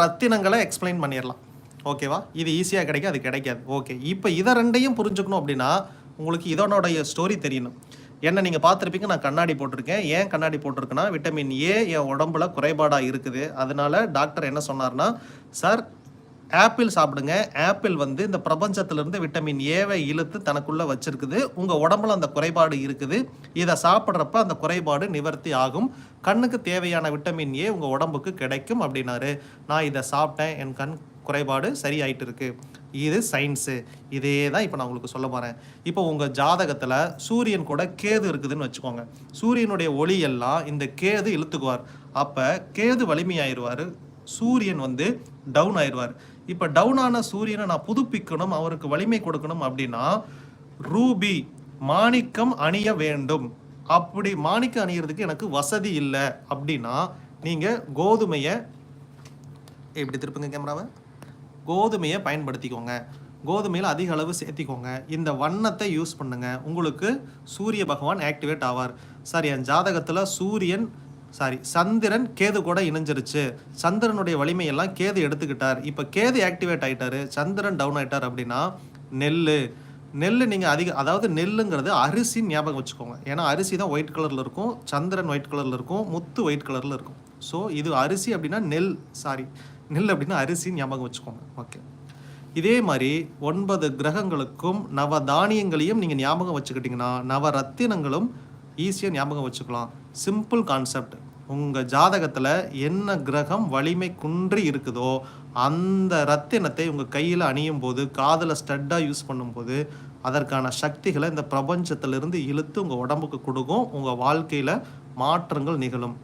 ரத்தினங்களை explain பண்ணிடலாம் ஓகேவா இது ஈஸியாக கிடைக்கும் அது கிடைக்காது. ஓகே இப்போ இதை ரெண்டையும் புரிஞ்சுக்கணும் அப்படின்னா உங்களுக்கு இதனுடைய ஸ்டோரி தெரியணும். என்ன நீங்கள் பார்த்துருப்பீங்க நான் கண்ணாடி போட்டிருக்கேன். ஏன் கண்ணாடி போட்டிருக்கேன்னா விட்டமின் ஏ என் உடம்புல குறைபாடாக இருக்குது. அதனால டாக்டர் என்ன சொன்னார்னா சார் ஆப்பிள் சாப்பிடுங்க. ஆப்பிள் வந்து இந்த பிரபஞ்சத்திலிருந்து விட்டமின் ஏவை இழுத்து தனக்குள்ளே வச்சிருக்குது. உங்கள் உடம்புல அந்த குறைபாடு இருக்குது. இதை சாப்பிட்றப்ப அந்த குறைபாடு நிவர்த்தி ஆகும். கண்ணுக்கு தேவையான விட்டமின் ஏ உங்கள் உடம்புக்கு கிடைக்கும் அப்படின்னாரு. நான் இதை சாப்பிட்டேன். என் கண் குறைபாடு சரியாயிட்டு இருக்கு. இது சயின்ஸு இதே தான் இப்போ நான் உங்களுக்கு சொல்ல போகிறேன் இப்போ உங்கள் ஜாதகத்தில் சூரியன் கூட கேது இருக்குதுன்னு வச்சுக்கோங்க. சூரியனுடைய ஒளி எல்லாம் இந்த கேது இழுத்துக்குவார். அப்போ கேது வலிமையாயிருவார். சூரியன் வந்து டவுன் ஆயிடுவார். இப்போ டவுன் ஆன சூரியனை நான் புதுப்பிக்கணும் அவருக்கு வலிமை கொடுக்கணும் அப்படின்னா ரூபி மாணிக்கம் அணிய வேண்டும். அப்படி மாணிக்கம் அணியறதுக்கு எனக்கு வசதி இல்லை அப்படின்னா நீங்கள் கோதுமையை எப்படி திருப்புங்க கேமராவை கோதுமையை பயன்படுத்திக்கோங்க. கோதுமையில் அதிக அளவு சேர்த்திக்கோங்க. இந்த வண்ணத்தை யூஸ் பண்ணுங்கள் உங்களுக்கு சூரிய பகவான் ஆக்டிவேட் ஆவார். சார் என் ஜாதகத்தில் சூரியன் சாரி சந்திரன் கேது கூட இணைஞ்சிருச்சு. சந்திரனுடைய வலிமையெல்லாம் கேது எடுத்துக்கிட்டார். இப்போ கேது ஆக்டிவேட் ஆகிட்டாரு சந்திரன் டவுன் ஆகிட்டார் அப்படின்னா நெல் நெல் நீங்கள் அதிக அதாவது நெல்லுங்கிறது அரிசி ஞாபகம் வச்சுக்கோங்க. ஏன்னா அரிசி தான் ஒயிட் கலரில் இருக்கும். சந்திரன் ஒயிட் கலரில் இருக்கும். முத்து ஒயிட் கலரில் இருக்கும். ஸோ இது அரிசி அப்படின்னா நெல் சாரி நெல் அப்படின்னா அரிசி ஞாபகம் வச்சுக்கோங்க. ஓகே இதே மாதிரி ஒன்பது கிரகங்களுக்கும் நவ தானியங்களையும் நீங்கள் ஞாபகம் வச்சுக்கிட்டிங்கன்னா நவ ரத்தினங்களும் ஈஸியாக ஞாபகம் வச்சுக்கலாம். சிம்பிள் கான்செப்ட் உங்கள் ஜாதகத்தில் என்ன கிரகம் வலிமை குன்றி இருக்குதோ அந்த ரத்தினத்தை உங்கள் கையில் அணியும் போது காதில் ஸ்டட்டாக யூஸ் பண்ணும்போது அதற்கான சக்திகளை இந்த பிரபஞ்சத்திலிருந்து இழுத்து உங்கள் உடம்புக்கு கொடுக்கும். உங்கள் வாழ்க்கையில் மாற்றங்கள் நிகழும்.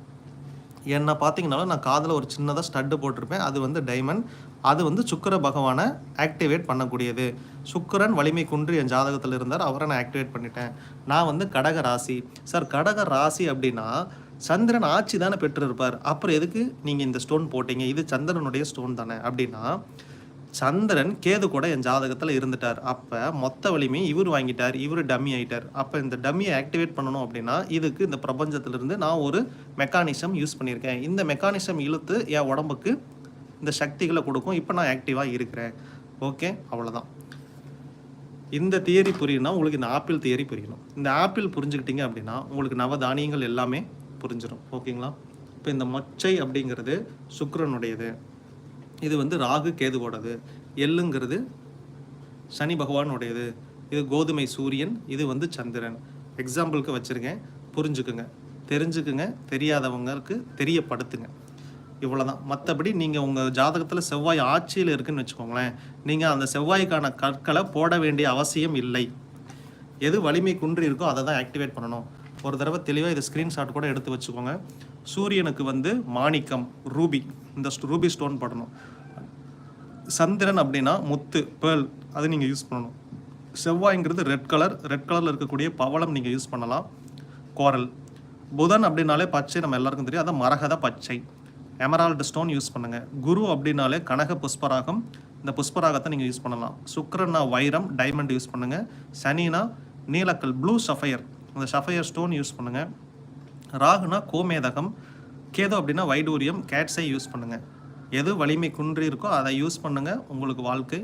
என்னை பார்த்தீங்கனாலும் நான் காதில் ஒரு சின்னதாக ஸ்டட்டு போட்டிருப்பேன். அது வந்து டைமண்ட் அது வந்து சுக்கர பகவானை ஆக்டிவேட் பண்ணக்கூடியது. சுக்கரன் வலிமை குன்று என் ஜாதகத்தில் இருந்தார். அவரை நான் ஆக்டிவேட் பண்ணிட்டேன். நான் வந்து கடக ராசி. சார் கடக ராசி அப்படின்னா சந்திரன் ஆட்சி தானே பெற்றிருப்பார். அப்புறம் எதுக்கு நீங்கள் இந்த ஸ்டோன் போட்டீங்க? இது சந்திரனுடைய ஸ்டோன் தானே. அப்படின்னா சந்திரன் கேது கூட என் ஜாதகத்தில் இருந்துட்டார். அப்போ மொத்த வலிமையும் இவர் வாங்கிட்டார். இவர் டம்மி ஆகிட்டார் அப்போ இந்த டம்மியை ஆக்டிவேட் பண்ணணும் அப்படின்னா இதுக்கு இந்த பிரபஞ்சத்திலிருந்து நான் ஒரு மெக்கானிசம் யூஸ் பண்ணியிருக்கேன். இந்த மெக்கானிசம் இழுத்து என் உடம்புக்கு இந்த சக்திகளை கொடுக்கும். இப்போ நான் ஆக்டிவாக இருக்கிறேன். ஓகே? அவ்வளோதான் இந்த தியரி புரியணும்னா உங்களுக்கு இந்த ஆப்பிள் தியரி புரியணும். இந்த ஆப்பிள் புரிஞ்சுக்கிட்டீங்க அப்படின்னா உங்களுக்கு நவதானியங்கள் எல்லாமே புரிஞ்சிடும் ஓகேங்களா? இப்போ இந்த மொச்சை அப்படிங்கிறது சுக்கரனுடையது. இது வந்து ராகு கேதுவோடது. எள்ளுங்கிறது சனி பகவானுடையது. இது கோதுமை சூரியன் இது வந்து சந்திரன். எக்ஸாம்பிளுக்கு வச்சுருக்கேன். புரிஞ்சுக்குங்க. தெரிஞ்சுக்குங்க. தெரியாதவங்களுக்கு தெரியப்படுத்துங்க. இவ்வளோதான் மற்றபடி நீங்கள் உங்கள் ஜாதகத்தில் செவ்வாய் ஆட்சியில் இருக்குன்னு வச்சுக்கோங்களேன். நீங்கள் அந்த செவ்வாய்க்கான கற்களை போட வேண்டிய அவசியம் இல்லை. எது வலிமை குன்று இருக்கோ அதை தான் ஆக்டிவேட் பண்ணணும். ஒரு தடவை தெளிவாக இதை ஸ்க்ரீன்ஷாட் கூட எடுத்து வச்சுக்கோங்க. சூரியனுக்கு வந்து மாணிக்கம் ரூபி. இந்த ரூபி ஸ்டோன் போடணும். சந்திரன் அப்படின்னா முத்து பேர்ல் அது நீங்கள் யூஸ் பண்ணணும். செவ்வாய்ங்கிறது ரெட் கலர் ரெட் கலரில் இருக்கக்கூடிய பவளம் நீங்கள் யூஸ் பண்ணலாம். கோரல். புதன் அப்படின்னாலே பச்சை நம்ம எல்லாருக்கும் தெரியும். அதான் மரகத பச்சை. எமரால்டு ஸ்டோன் யூஸ் பண்ணுங்கள் குரு அப்படின்னாலே கனக புஷ்பராகம். இந்த புஷ்பராகத்தை நீங்கள் யூஸ் பண்ணலாம். சுக்கரன்னா வைரம் டைமண்ட் யூஸ் பண்ணுங்கள் சனினா நீலக்கல் ப்ளூ சஃபயர் அந்த சஃபயர் ஸ்டோன் யூஸ் பண்ணுங்கள் ராகுனா கோமேதகம் கேது அப்படின்னா வைடூரியம் கேட்ஸை யூஸ் பண்ணுங்கள் எது வலிமை குன்றி இருக்கோ அதை யூஸ் பண்ணுங்கள் உங்களுக்கு வாழ்க்கை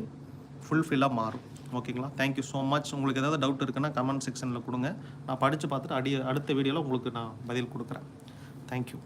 ஃபுல்ஃபில்லாக மாறும். ஓகேங்களா தேங்க்யூ ஸோ மச் உங்களுக்கு ஏதாவது டவுட் இருக்குன்னா கமெண்ட் செக்ஷனில் கொடுங்க. நான் படித்து பார்த்துட்டு அடி அடுத்த வீடியோவில் உங்களுக்கு நான் பதில் கொடுக்குறேன். தேங்க்யூ